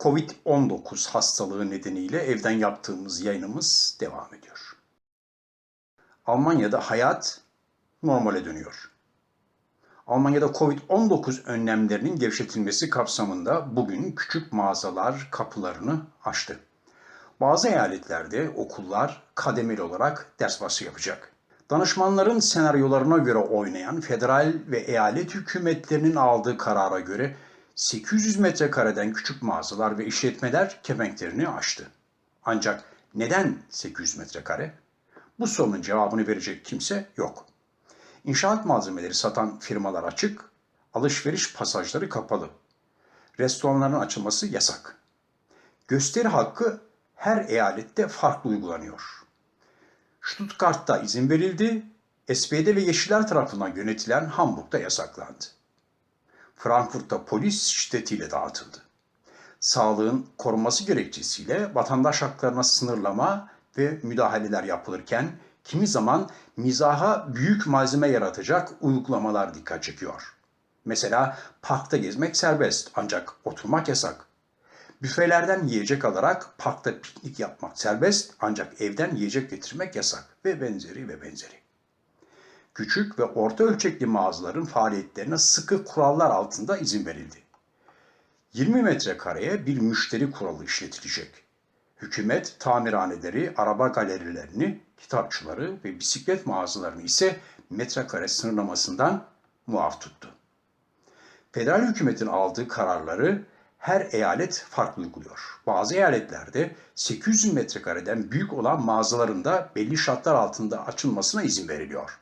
Covid-19 hastalığı nedeniyle evden yaptığımız yayınımız devam ediyor. Almanya'da hayat normale dönüyor. Almanya'da Covid-19 önlemlerinin gevşetilmesi kapsamında bugün küçük mağazalar kapılarını açtı. Bazı eyaletlerde okullar kademeli olarak ders başı yapacak. Danışmanların senaryolarına göre oynayan federal ve eyalet hükümetlerinin aldığı karara göre 800 metrekareden küçük mağazalar ve işletmeler kepenklerini açtı. Ancak neden 800 metrekare? Bu sorunun cevabını verecek kimse yok. İnşaat malzemeleri satan firmalar açık, alışveriş pasajları kapalı. Restoranların açılması yasak. Gösteri hakkı her eyalette farklı uygulanıyor. Stuttgart'ta izin verildi, SPD ve Yeşiller tarafından yönetilen Hamburg'da yasaklandı. Frankfurt'ta polis şiddetiyle dağıtıldı. Sağlığın korunması gerekçesiyle vatandaş haklarına sınırlama ve müdahaleler yapılırken kimi zaman mizaha büyük malzeme yaratacak uygulamalar dikkat çekiyor. Mesela parkta gezmek serbest ancak oturmak yasak. Büfelerden yiyecek alarak parkta piknik yapmak serbest ancak evden yiyecek getirmek yasak ve benzeri ve benzeri. Küçük ve orta ölçekli mağazaların faaliyetlerine sıkı kurallar altında izin verildi. 20 metrekareye bir müşteri kuralı işletilecek. Hükümet tamirhaneleri, araba galerilerini, kitapçıları ve bisiklet mağazalarını ise metrekare sınırlamasından muaf tuttu. Federal hükümetin aldığı kararları her eyalet farklı uyguluyor. Bazı eyaletlerde 800 metrekareden büyük olan mağazalarında belli şartlar altında açılmasına izin veriliyor.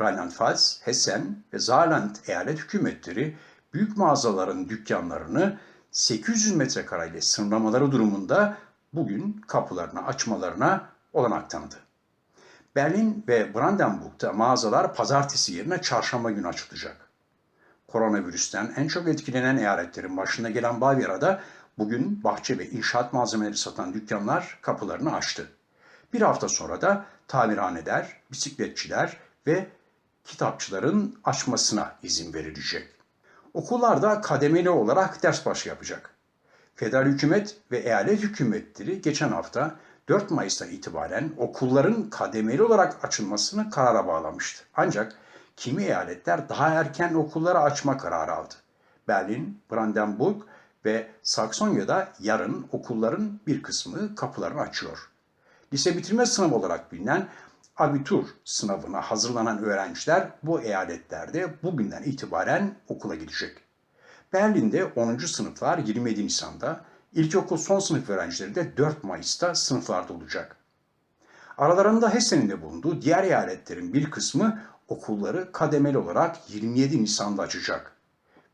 Rheinland-Pfalz, Hessen ve Saarland eyalet hükümetleri büyük mağazaların dükkanlarını 800 metrekareyle sınırlamaları durumunda bugün kapılarını açmalarına olanak tanıdı. Berlin ve Brandenburg'da mağazalar pazartesi yerine çarşamba günü açılacak. Koronavirüsten en çok etkilenen eyaletlerin başına gelen Bavyera'da bugün bahçe ve inşaat malzemeleri satan dükkanlar kapılarını açtı. Bir hafta sonra da tamirhaneler, bisikletçiler ve kitapçıların açmasına izin verilecek. Okullarda kademeli olarak ders başı yapacak. Federal hükümet ve eyalet hükümetleri geçen hafta 4 Mayıs'tan itibaren okulların kademeli olarak açılmasını karara bağlamıştı. Ancak kimi eyaletler daha erken okulları açma kararı aldı. Berlin, Brandenburg ve Saksonya'da yarın okulların bir kısmı kapılarını açıyor. Lise bitirme sınavı olarak bilinen abitur sınavına hazırlanan öğrenciler bu eyaletlerde bugünden itibaren okula gidecek. Berlin'de 10. sınıflar 27 Nisan'da, ilkokul son sınıf öğrencileri de 4 Mayıs'ta sınıflarda olacak. Aralarında Hessen'in de bulunduğu diğer eyaletlerin bir kısmı okulları kademeli olarak 27 Nisan'da açacak.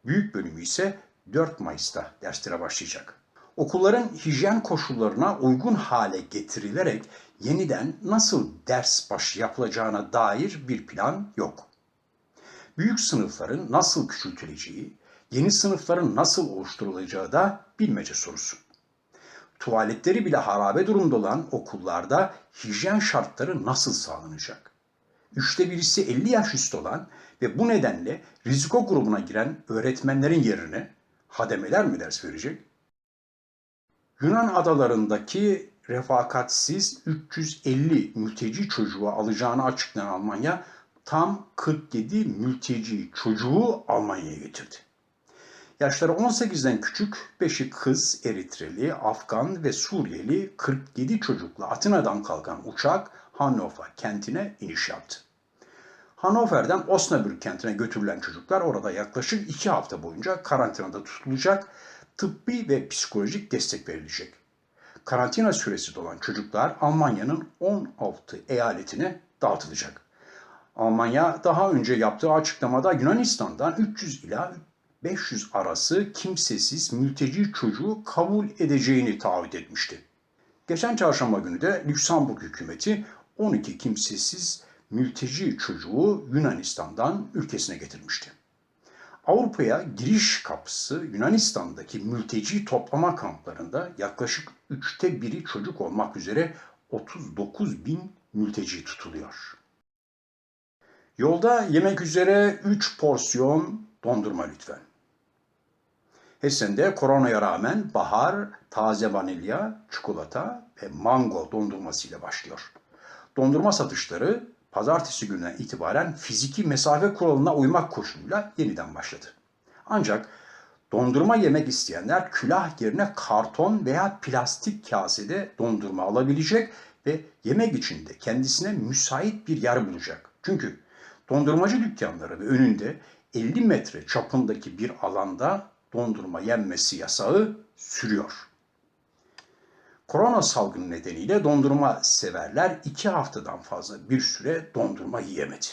Büyük bölümü ise 4 Mayıs'ta derslere başlayacak. Okulların hijyen koşullarına uygun hale getirilerek yeniden nasıl ders başı yapılacağına dair bir plan yok. Büyük sınıfların nasıl küçültüleceği, yeni sınıfların nasıl oluşturulacağı da bilmece sorusu. Tuvaletleri bile harabe durumda olan okullarda hijyen şartları nasıl sağlanacak? Üçte birisi 50 yaş üstü olan ve bu nedenle riziko grubuna giren öğretmenlerin yerine hademeler mi ders verecek? Yunan adalarındaki refakatsiz 350 mülteci çocuğu alacağını açıklayan Almanya tam 47 mülteci çocuğu Almanya'ya getirdi. Yaşları 18'den küçük 5'i kız Eritreli, Afgan ve Suriyeli 47 çocukla Atina'dan kalkan uçak Hannover kentine iniş yaptı. Hannover'den Osnabrück kentine götürülen çocuklar orada yaklaşık 2 hafta boyunca karantinada tutulacak, tıbbi ve psikolojik destek verilecek. Karantina süresi dolan çocuklar Almanya'nın 16 eyaletine dağıtılacak. Almanya daha önce yaptığı açıklamada Yunanistan'dan 300 ila 500 arası kimsesiz mülteci çocuğu kabul edeceğini taahhüt etmişti. Geçen çarşamba günü de Lüksemburg hükümeti 12 kimsesiz mülteci çocuğu Yunanistan'dan ülkesine getirmişti. Avrupa'ya giriş kapısı Yunanistan'daki mülteci toplama kamplarında yaklaşık üçte biri çocuk olmak üzere 39 bin mülteci tutuluyor. Yolda yemek üzere 3 porsiyon dondurma lütfen. Hessen'de koronaya rağmen bahar, taze vanilya, çikolata ve mango dondurmasıyla başlıyor. Dondurma satışları pazartesi gününden itibaren fiziki mesafe kuralına uymak koşuluyla yeniden başladı. Ancak dondurma yemek isteyenler külah yerine karton veya plastik kasede dondurma alabilecek ve yemek için de kendisine müsait bir yer bulacak. Çünkü dondurmacı dükkanları ve önünde 50 metre çapındaki bir alanda dondurma yenmesi yasağı sürüyor. Korona salgını nedeniyle dondurma severler iki haftadan fazla bir süre dondurma yiyemedi.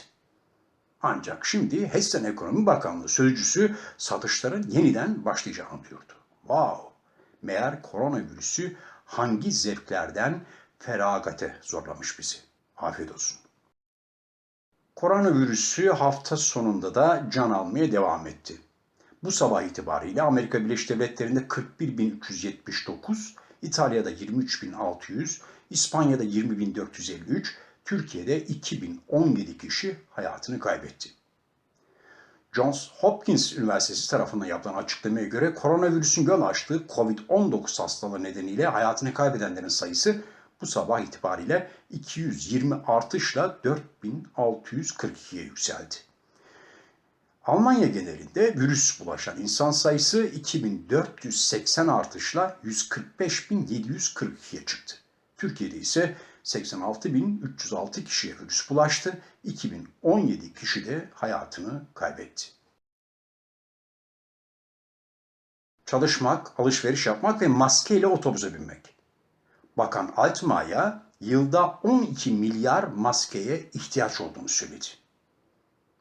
Ancak şimdi Hessen Ekonomi Bakanlığı sözcüsü satışların yeniden başlayacağını duyurdu. Wow! Meğer koronavirüsü hangi zevklerden feragate zorlamış bizi. Afiyet olsun. Koronavirüsü hafta sonunda da can almaya devam etti. Bu sabah itibariyle Amerika Birleşik Devletleri'nde 41.379, İtalya'da 23.600, İspanya'da 20.453, Türkiye'de 2017 kişi hayatını kaybetti. Johns Hopkins Üniversitesi tarafından yapılan açıklamaya göre koronavirüsün yol açtığı COVID-19 hastalığı nedeniyle hayatını kaybedenlerin sayısı bu sabah itibariyle 220 artışla 4642'ye yükseldi. Almanya genelinde virüs bulaşan insan sayısı 2480 artışla 145.742'ye çıktı. Türkiye'de ise 86.306 kişiye virüs bulaştı, 2017 kişi de hayatını kaybetti. Çalışmak, alışveriş yapmak ve maskeyle otobüse binmek. Bakan Altmaier yılda 12 milyar maskeye ihtiyaç olduğunu söyledi.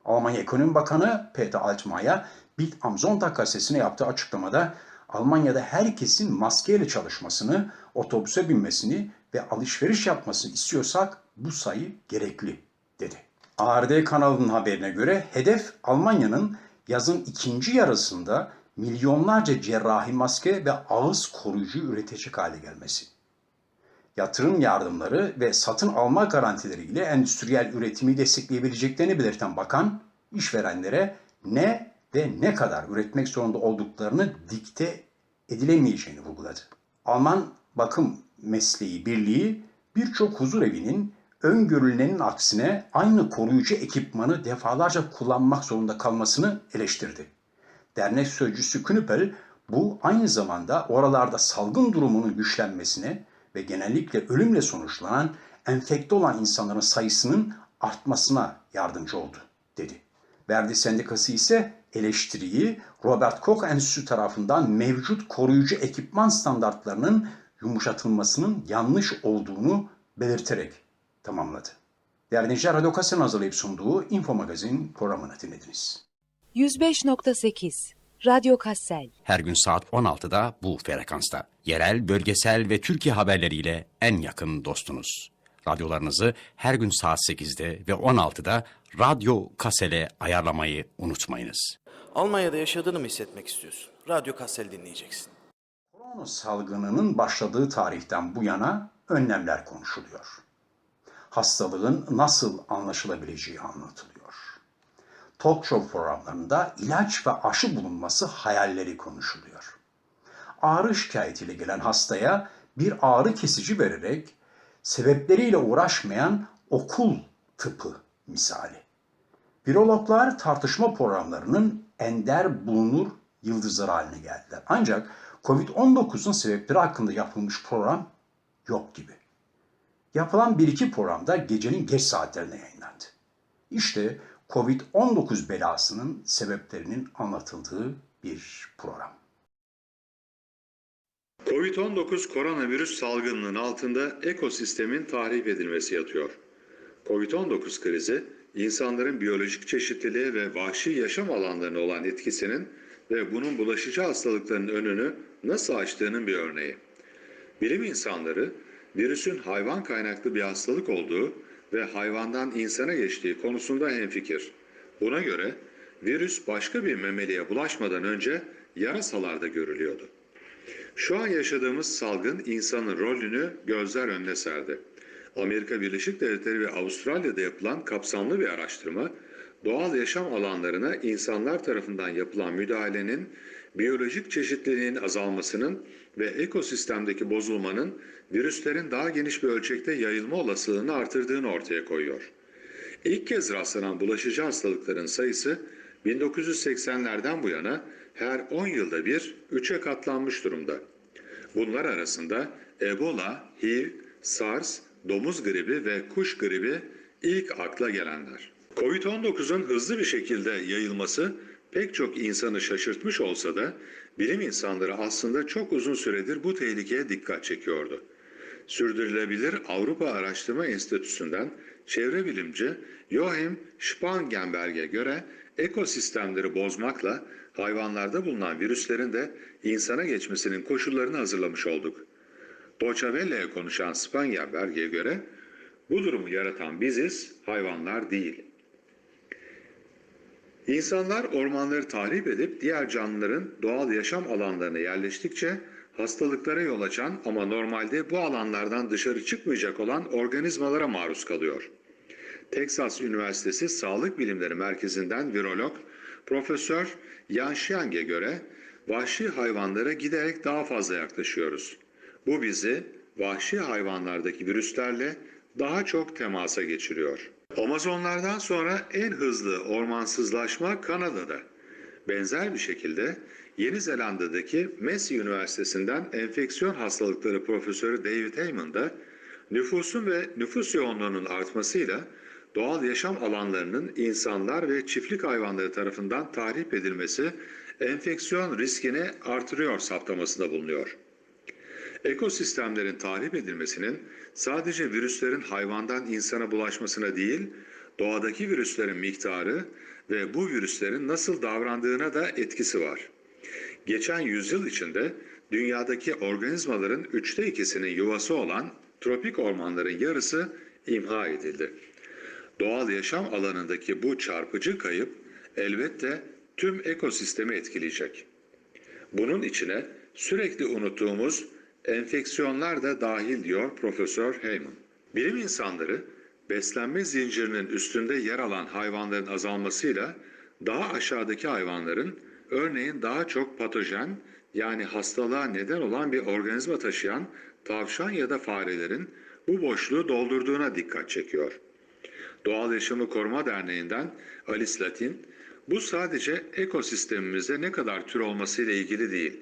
Almanya Ekonomi Bakanı Peter Altmaier Bild am Sonntag gazetesine yaptığı açıklamada Almanya'da herkesin maskeyle çalışmasını, otobüse binmesini ve alışveriş yapmasını istiyorsak bu sayı gerekli dedi. ARD kanalının haberine göre hedef Almanya'nın yazın ikinci yarısında milyonlarca cerrahi maske ve ağız koruyucu üretecek hale gelmesi yatırım yardımları ve satın alma garantileriyle endüstriyel üretimi destekleyebileceklerini belirten bakan, işverenlere ne ve ne kadar üretmek zorunda olduklarını dikte edilemeyeceğini vurguladı. Alman Bakım Mesleği Birliği birçok huzur evinin öngörülenin aksine aynı koruyucu ekipmanı defalarca kullanmak zorunda kalmasını eleştirdi. Dernek sözcüsü Knüppel bu aynı zamanda oralarda salgın durumunun güçlenmesine ve genellikle ölümle sonuçlanan enfekte olan insanların sayısının artmasına yardımcı oldu, dedi. Verdi Sendikası ise eleştiriyi Robert Koch Enstitüsü tarafından mevcut koruyucu ekipman standartlarının yumuşatılmasının yanlış olduğunu belirterek tamamladı. Değerli dinleyiciler, Radyo hazırlayıp sunduğu Info Magazin programını dinlediniz. 105.8 Radyo Kassel Her gün saat 16'da bu frekansta. Yerel, bölgesel ve Türkiye haberleriyle en yakın dostunuz. Radyolarınızı her gün saat 8'de ve 16'da Radyo Kasel'e ayarlamayı unutmayınız. Almanya'da yaşadığını mı hissetmek istiyorsun? Radyo Kassel dinleyeceksin. Korona salgınının başladığı tarihten bu yana önlemler konuşuluyor. Hastalığın nasıl anlaşılabileceği anlatılıyor. Talk show programlarında ilaç ve aşı bulunması hayalleri konuşuluyor. Ağrı şikayetiyle gelen hastaya bir ağrı kesici vererek sebepleriyle uğraşmayan okul tıpı misali. Virologlar tartışma programlarının ender bulunur yıldızları haline geldiler. Ancak Covid-19'un sebepleri hakkında yapılmış program yok gibi. Yapılan bir iki programda gecenin geç saatlerine yayınlandı. İşte Covid-19 belasının sebeplerinin anlatıldığı bir program. Covid-19 koronavirüs salgınının altında ekosistemin tahrip edilmesi yatıyor. Covid-19 krizi, insanların biyolojik çeşitliliğe ve vahşi yaşam alanlarına olan etkisinin ve bunun bulaşıcı hastalıkların önünü nasıl açtığının bir örneği. Bilim insanları virüsün hayvan kaynaklı bir hastalık olduğu ve hayvandan insana geçtiği konusunda hemfikir. Buna göre virüs başka bir memeliye bulaşmadan önce yarasalarda görülüyordu. Şu an yaşadığımız salgın insanın rolünü gözler önüne serdi. Amerika Birleşik Devletleri ve Avustralya'da yapılan kapsamlı bir araştırma, doğal yaşam alanlarına insanlar tarafından yapılan müdahalenin biyolojik çeşitliliğin azalmasının ve ekosistemdeki bozulmanın virüslerin daha geniş bir ölçekte yayılma olasılığını artırdığını ortaya koyuyor. İlk kez rastlanan bulaşıcı hastalıkların sayısı 1980'lerden bu yana her 10 yılda bir 3'e katlanmış durumda. Bunlar arasında Ebola, HIV, SARS, domuz gribi ve kuş gribi ilk akla gelenler. Covid-19'un hızlı bir şekilde yayılması pek çok insanı şaşırtmış olsa da bilim insanları aslında çok uzun süredir bu tehlikeye dikkat çekiyordu. Sürdürülebilir Avrupa Araştırma Enstitüsü'nden çevre bilimci Joachim Spangenberg'e göre ekosistemleri bozmakla hayvanlarda bulunan virüslerin de insana geçmesinin koşullarını hazırlamış olduk. Welle'ye konuşan Spangenberg'e göre bu durumu yaratan biziz, hayvanlar değil. İnsanlar ormanları tahrip edip diğer canlıların doğal yaşam alanlarına yerleştikçe hastalıklara yol açan ama normalde bu alanlardan dışarı çıkmayacak olan organizmalara maruz kalıyor. Texas Üniversitesi Sağlık Bilimleri Merkezi'nden virolog Profesör Yan Xiang'e göre vahşi hayvanlara giderek daha fazla yaklaşıyoruz. Bu bizi vahşi hayvanlardaki virüslerle daha çok temasa geçiriyor. Amazonlardan sonra en hızlı ormansızlaşma Kanada'da. Benzer bir şekilde Yeni Zelanda'daki Massey Üniversitesi'nden enfeksiyon hastalıkları profesörü David Heyman da nüfusun ve nüfus yoğunluğunun artmasıyla doğal yaşam alanlarının insanlar ve çiftlik hayvanları tarafından tahrip edilmesi enfeksiyon riskini artırıyor saptamasında bulunuyor. Ekosistemlerin tahrip edilmesinin sadece virüslerin hayvandan insana bulaşmasına değil, doğadaki virüslerin miktarı ve bu virüslerin nasıl davrandığına da etkisi var. Geçen yüzyıl içinde dünyadaki organizmaların üçte ikisinin yuvası olan tropik ormanların yarısı imha edildi. Doğal yaşam alanındaki bu çarpıcı kayıp elbette tüm ekosistemi etkileyecek. Bunun içine sürekli unuttuğumuz enfeksiyonlar da dahil diyor Profesör Heyman. Bilim insanları beslenme zincirinin üstünde yer alan hayvanların azalmasıyla daha aşağıdaki hayvanların örneğin daha çok patojen yani hastalığa neden olan bir organizma taşıyan tavşan ya da farelerin bu boşluğu doldurduğuna dikkat çekiyor. Doğal Yaşamı Koruma Derneği'nden Alice Latin, bu sadece ekosistemimizde ne kadar tür olmasıyla ilgili değil,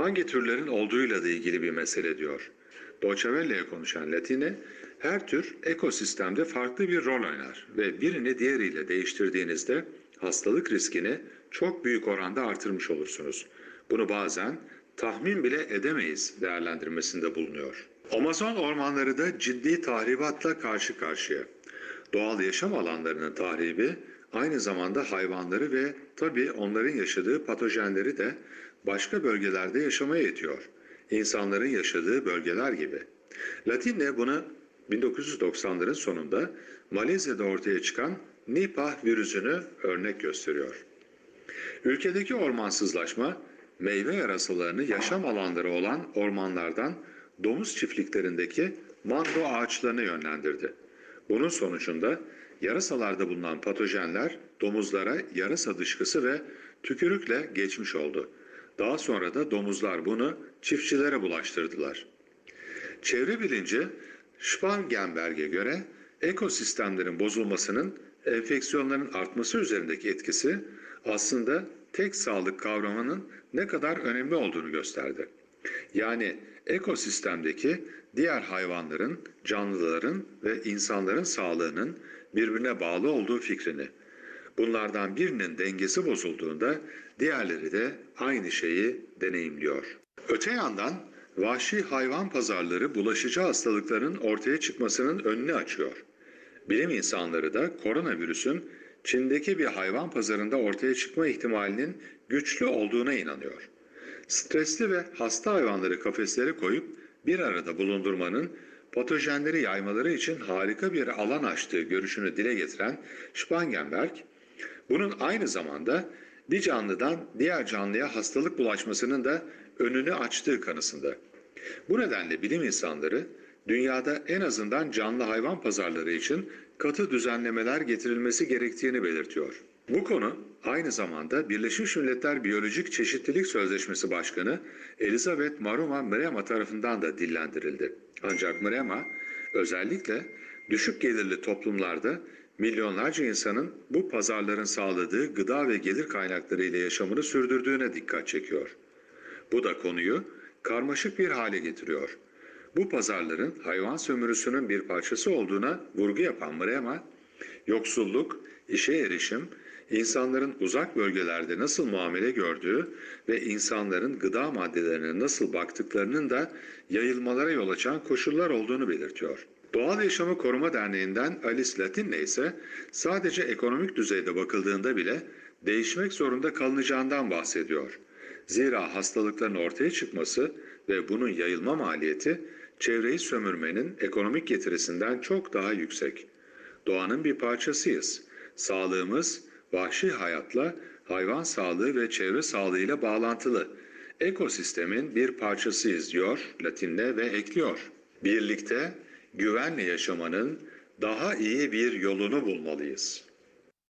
hangi türlerin olduğuyla da ilgili bir mesele diyor. Deutsche Welle'ye konuşan Latine, her tür ekosistemde farklı bir rol oynar ve birini diğeriyle değiştirdiğinizde hastalık riskini çok büyük oranda artırmış olursunuz. Bunu bazen tahmin bile edemeyiz değerlendirmesinde bulunuyor. Amazon ormanları da ciddi tahribatla karşı karşıya. Doğal yaşam alanlarının tahribi aynı zamanda hayvanları ve tabii onların yaşadığı patojenleri de başka bölgelerde yaşamaya itiyor. İnsanların yaşadığı bölgeler gibi. Latinle bunu 1990'ların sonunda Malezya'da ortaya çıkan Nipah virüsünü örnek gösteriyor. Ülkedeki ormansızlaşma meyve yarasalarını yaşam alanları olan ormanlardan domuz çiftliklerindeki mando ağaçlarına yönlendirdi. Bunun sonucunda yarasalarda bulunan patojenler domuzlara yarasa dışkısı ve tükürükle geçmiş oldu. Daha sonra da domuzlar bunu çiftçilere bulaştırdılar. Çevre bilinci Spangenberg'e göre ekosistemlerin bozulmasının enfeksiyonların artması üzerindeki etkisi aslında tek sağlık kavramının ne kadar önemli olduğunu gösterdi. Yani ekosistemdeki diğer hayvanların, canlıların ve insanların sağlığının birbirine bağlı olduğu fikrini. Bunlardan birinin dengesi bozulduğunda diğerleri de aynı şeyi deneyimliyor. Öte yandan vahşi hayvan pazarları bulaşıcı hastalıkların ortaya çıkmasının önünü açıyor. Bilim insanları da koronavirüsün Çin'deki bir hayvan pazarında ortaya çıkma ihtimalinin güçlü olduğuna inanıyor. Stresli ve hasta hayvanları kafeslere koyup bir arada bulundurmanın patojenleri yaymaları için harika bir alan açtığı görüşünü dile getiren Spangenberg, bunun aynı zamanda bir canlıdan diğer canlıya hastalık bulaşmasının da önünü açtığı kanısında. Bu nedenle bilim insanları dünyada en azından canlı hayvan pazarları için katı düzenlemeler getirilmesi gerektiğini belirtiyor. Bu konu aynı zamanda Birleşmiş Milletler Biyolojik Çeşitlilik Sözleşmesi Başkanı Elizabeth Maruma Mrema tarafından da dillendirildi. Ancak Mrema özellikle düşük gelirli toplumlarda milyonlarca insanın bu pazarların sağladığı gıda ve gelir kaynakları ile yaşamını sürdürdüğüne dikkat çekiyor. Bu da konuyu karmaşık bir hale getiriyor. Bu pazarların hayvan sömürüsünün bir parçası olduğuna vurgu yapan Mrema, yoksulluk, işe erişim, insanların uzak bölgelerde nasıl muamele gördüğü ve insanların gıda maddelerine nasıl baktıklarının da yayılmalara yol açan koşullar olduğunu belirtiyor. Doğal Yaşamı Koruma Derneği'nden Alice Latinne ise sadece ekonomik düzeyde bakıldığında bile değişmek zorunda kalınacağından bahsediyor. Zira hastalıkların ortaya çıkması ve bunun yayılma maliyeti çevreyi sömürmenin ekonomik getirisinden çok daha yüksek. Doğanın bir parçasıyız. Sağlığımız vahşi hayatla, hayvan sağlığı ve çevre sağlığıyla bağlantılı. Ekosistemin bir parçasıyız diyor Latinle ve ekliyor. Birlikte güvenle yaşamanın daha iyi bir yolunu bulmalıyız.